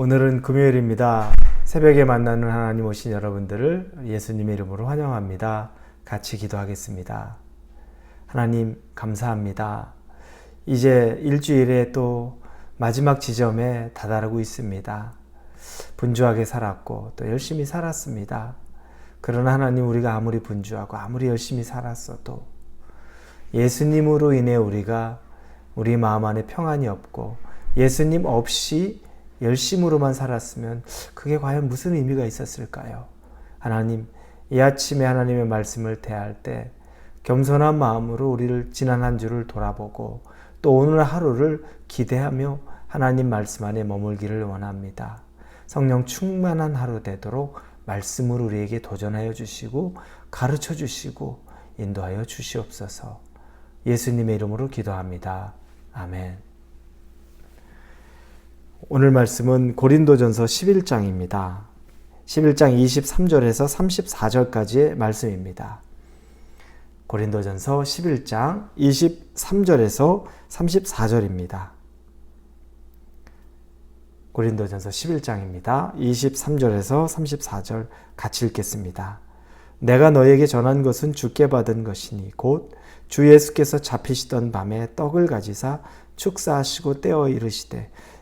오늘은 금요일입니다. 새벽에 만나는 하나님 오신 여러분들을 예수님의 이름으로 환영합니다. 같이 기도하겠습니다. 하나님, 감사합니다. 이제 일주일에 또 마지막 지점에 다다르고 있습니다. 분주하게 살았고 또 열심히 살았습니다. 그러나 하나님 우리가 아무리 분주하고 아무리 열심히 살았어도 예수님으로 인해 우리가 우리 마음 안에 평안이 없고 예수님 없이 열심으로만 살았으면 그게 과연 무슨 의미가 있었을까요? 하나님, 이 아침에 하나님의 말씀을 대할 때 겸손한 마음으로 우리를 지난 한 주를 돌아보고 또 오늘 하루를 기대하며 하나님 말씀 안에 머물기를 원합니다. 성령 충만한 하루 되도록 말씀으로 우리에게 도전하여 주시고 가르쳐 주시고 인도하여 주시옵소서. 예수님의 이름으로 기도합니다. 아멘. 오늘 말씀은 고린도전서 11장입니다. 11장 23절에서 34절까지의 말씀입니다. 고린도전서 11장 23절에서 34절입니다. 고린도전서 11장입니다. 23절에서 34절 같이 읽겠습니다. 내가 너에게 전한 것은 주께 받은 것이니 곧 주 예수께서 잡히시던 밤에 떡을 가지사 축사하시고 떼어 이르시되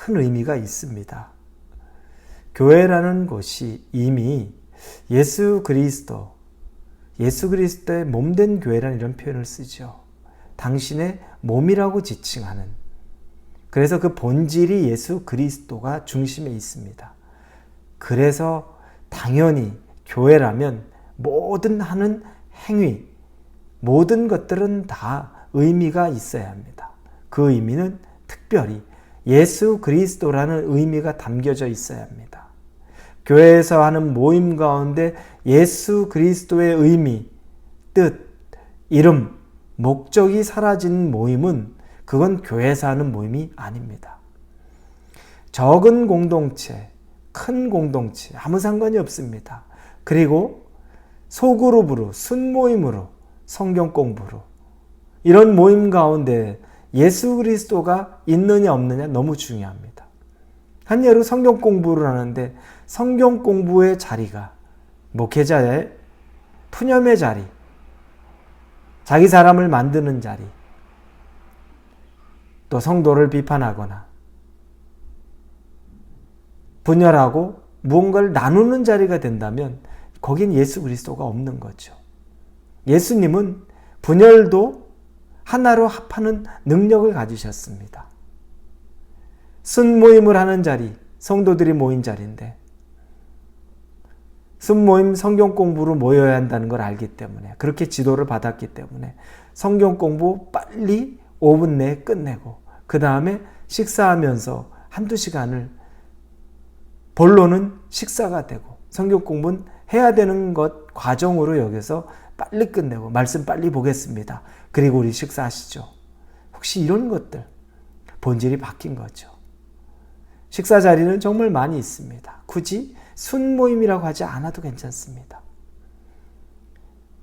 큰 의미가 있습니다. 교회라는 곳이 이미 예수 그리스도, 예수 그리스도의 몸된 교회라는 이런 표현을 쓰죠. 당신의 몸이라고 지칭하는. 그래서 그 본질이 예수 그리스도가 중심에 있습니다. 그래서 당연히 교회라면 모든 하는 행위, 모든 것들은 다 의미가 있어야 합니다. 그 의미는 특별히 예수 그리스도라는 의미가 담겨져 있어야 합니다. 교회에서 하는 모임 가운데 예수 그리스도의 의미, 뜻, 이름, 목적이 사라진 모임은 그건 교회에서 하는 모임이 아닙니다. 적은 공동체, 큰 공동체, 아무 상관이 없습니다. 그리고 소그룹으로, 순모임으로, 성경 공부로, 이런 모임 가운데 예수 그리스도가 있느냐 없느냐 너무 중요합니다. 한 예로 성경 공부를 하는데 성경 공부의 자리가 목회자의 푸념의 자리, 자기 사람을 만드는 자리, 또 성도를 비판하거나 분열하고 무언가를 나누는 자리가 된다면 거긴 예수 그리스도가 없는 거죠. 예수님은 분열도 하나로 합하는 능력을 가지셨습니다. 순 모임을 하는 자리, 성도들이 모인 자리인데, 순 모임 성경 공부로 모여야 한다는 걸 알기 때문에, 그렇게 지도를 받았기 때문에, 성경 공부 빨리 5분 내에 끝내고, 그 다음에 식사하면서 한두 시간을, 본론은 식사가 되고, 성경 공부는 해야 되는 것 과정으로 여기서 빨리 끝내고 말씀 빨리 보겠습니다. 그리고 우리 식사하시죠. 혹시 이런 것들 본질이 바뀐 거죠. 식사 자리는 정말 많이 있습니다. 굳이 순모임이라고 하지 않아도 괜찮습니다.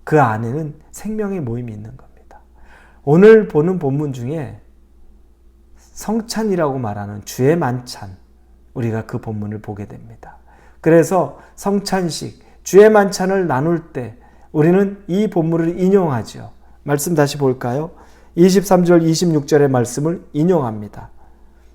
그 안에는 생명의 모임이 있는 겁니다. 오늘 보는 본문 중에 성찬이라고 말하는 주의 만찬, 우리가 그 본문을 보게 됩니다. 그래서 성찬식, 주의 만찬을 나눌 때 우리는 이 본문을 인용하죠. 말씀 다시 볼까요? 23절, 26절의 말씀을 인용합니다.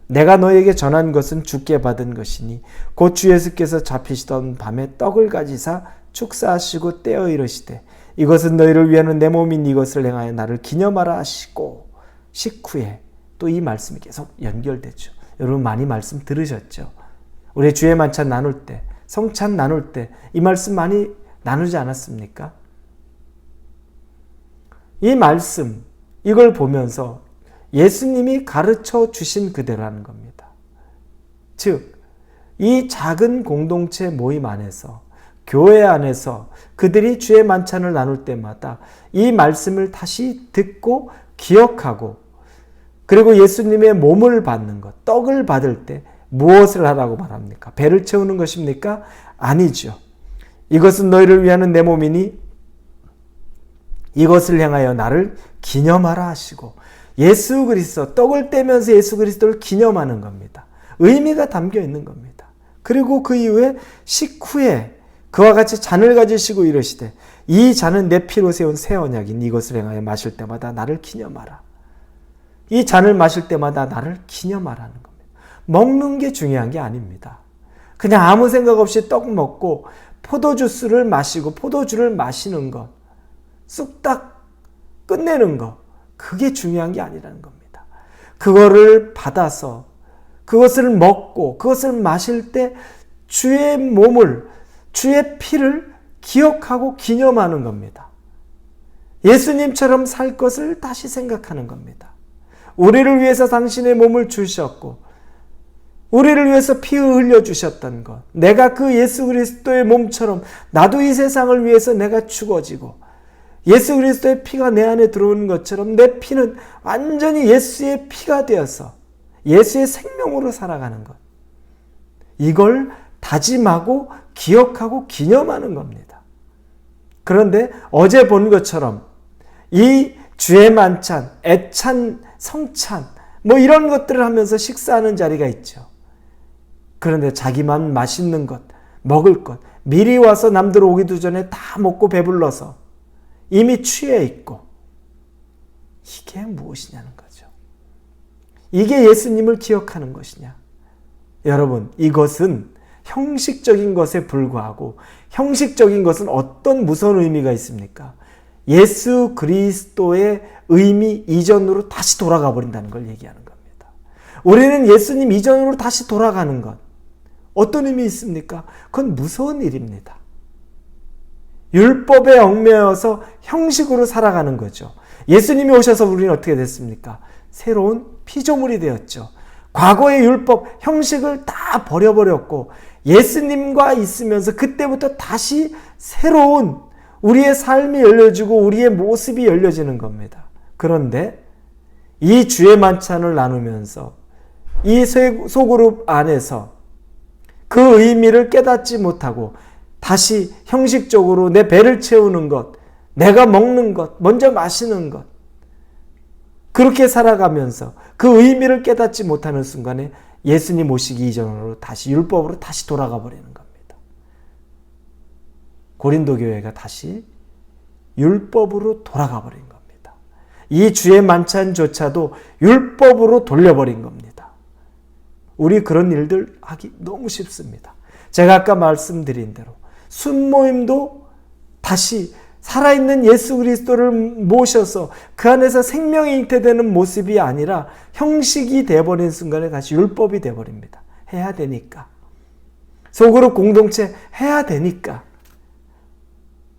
내가 너에게 전한 것은 주께 받은 것이니 곧 주 예수께서 잡히시던 밤에 떡을 가지사 축사하시고 떼어 이르시되 이것은 너희를 위하는 내 몸인 이것을 행하여 나를 기념하라 하시고 식후에 또 이 말씀이 계속 연결되죠. 여러분 많이 말씀 들으셨죠? 우리 주의 만찬 나눌 때, 성찬 나눌 때 이 말씀 많이 나누지 않았습니까? 이 말씀 이걸 보면서 예수님이 가르쳐 주신 그대로 하는 겁니다. 즉, 이 작은 공동체 모임 안에서 교회 안에서 그들이 주의 만찬을 나눌 때마다 이 말씀을 다시 듣고 기억하고 그리고 예수님의 몸을 받는 것, 떡을 받을 때 무엇을 하라고 말합니까? 배를 채우는 것입니까? 아니죠. 이것은 너희를 위하는 내 몸이니 이것을 향하여 나를 기념하라 하시고 예수 그리스도 떡을 떼면서 예수 그리스도를 기념하는 겁니다. 의미가 담겨 있는 겁니다. 그리고 그 이후에 식후에 그와 같이 잔을 가지시고 이르시되 이 잔은 내 피로 세운 새 언약인 이것을 행하여 마실 때마다 나를 기념하라. 이 잔을 마실 때마다 나를 기념하라는 겁니다. 먹는 게 중요한 게 아닙니다. 그냥 아무 생각 없이 떡 먹고 포도주스를 마시고 포도주를 마시는 것, 쑥딱 끝내는 것, 그게 중요한 게 아니라는 겁니다. 그거를 받아서 그것을 먹고 그것을 마실 때 주의 몸을, 주의 피를 기억하고 기념하는 겁니다. 예수님처럼 살 것을 다시 생각하는 겁니다. 우리를 위해서 당신의 몸을 주셨고, 우리를 위해서 피 흘려 주셨던 것. 내가 그 예수 그리스도의 몸처럼 나도 이 세상을 위해서 내가 죽어지고, 예수 그리스도의 피가 내 안에 들어오는 것처럼 내 피는 완전히 예수의 피가 되어서 예수의 생명으로 살아가는 것. 이걸 다짐하고 기억하고 기념하는 겁니다. 그런데 어제 본 것처럼 이 주의 만찬, 애찬, 성찬, 뭐 이런 것들을 하면서 식사하는 자리가 있죠. 그런데 자기만 맛있는 것, 먹을 것, 미리 와서 남들 오기도 전에 다 먹고 배불러서 이미 취해 있고, 이게 무엇이냐는 거죠. 이게 예수님을 기억하는 것이냐. 여러분, 이것은 형식적인 것에 불과하고, 형식적인 것은 어떤 무서운 의미가 있습니까? 예수 그리스도의 의미 이전으로 다시 돌아가 버린다는 걸 얘기하는 겁니다. 우리는 예수님 이전으로 다시 돌아가는 것. 어떤 의미 있습니까? 그건 무서운 일입니다. 율법에 얽매여서 형식으로 살아가는 거죠. 예수님이 오셔서 우리는 어떻게 됐습니까? 새로운 피조물이 되었죠. 과거의 율법, 형식을 다 버려버렸고, 예수님과 있으면서 그때부터 다시 새로운 우리의 삶이 열려지고 우리의 모습이 열려지는 겁니다. 그런데 이 주의 만찬을 나누면서 이 소그룹 안에서 그 의미를 깨닫지 못하고 다시 형식적으로 내 배를 채우는 것, 내가 먹는 것, 먼저 마시는 것, 그렇게 살아가면서 그 의미를 깨닫지 못하는 순간에 예수님 오시기 이전으로 다시 율법으로 다시 돌아가 버리는 겁니다. 고린도 교회가 다시 율법으로 돌아가 버린 겁니다. 이 주의 만찬조차도 율법으로 돌려버린 겁니다. 우리 그런 일들 하기 너무 쉽습니다. 제가 아까 말씀드린 대로 순모임도 다시 살아있는 예수 그리스도를 모셔서 그 안에서 생명이 잉태되는 모습이 아니라 형식이 되어버린 순간에 다시 율법이 되어버립니다. 해야 되니까. 속으로 공동체 해야 되니까.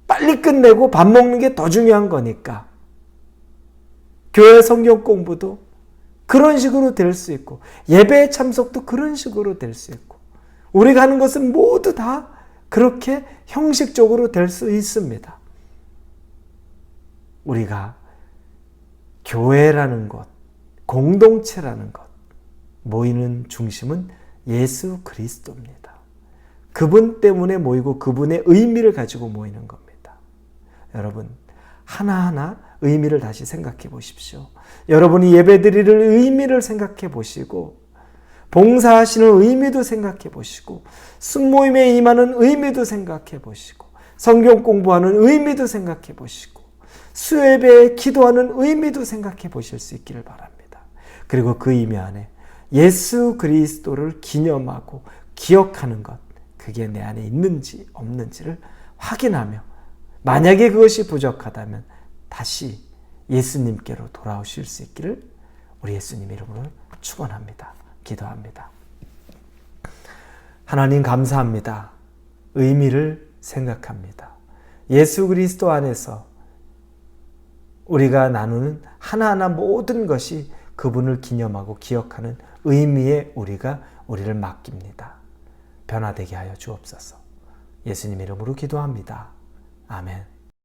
빨리 끝내고 밥 먹는 게 더 중요한 거니까. 교회 성경 공부도 그런 식으로 될 수 있고, 예배 참석도 그런 식으로 될 수 있고, 우리가 하는 것은 모두 다 그렇게 형식적으로 될 수 있습니다. 우리가 교회라는 것, 공동체라는 것, 모이는 중심은 예수 그리스도입니다. 그분 때문에 모이고 그분의 의미를 가지고 모이는 겁니다. 여러분, 하나하나 의미를 다시 생각해 보십시오. 여러분이 예배드리를 의미를 생각해 보시고 봉사하시는 의미도 생각해 보시고 순모임에 임하는 의미도 생각해 보시고 성경 공부하는 의미도 생각해 보시고 수예배에 기도하는 의미도 생각해 보실 수 있기를 바랍니다. 그리고 그 의미 안에 예수 그리스도를 기념하고 기억하는 것 그게 내 안에 있는지 없는지를 확인하며 만약에 그것이 부족하다면 다시 예수님께로 돌아오실 수 있기를 우리 예수님 이름으로 축원합니다. 기도합니다. 하나님 감사합니다. 의미를 생각합니다. 예수 그리스도 안에서 우리가 나누는 하나하나 모든 것이 그분을 기념하고 기억하는 의미에 우리가 우리를 맡깁니다. 변화되게 하여 주옵소서. 예수님 이름으로 기도합니다. 아멘.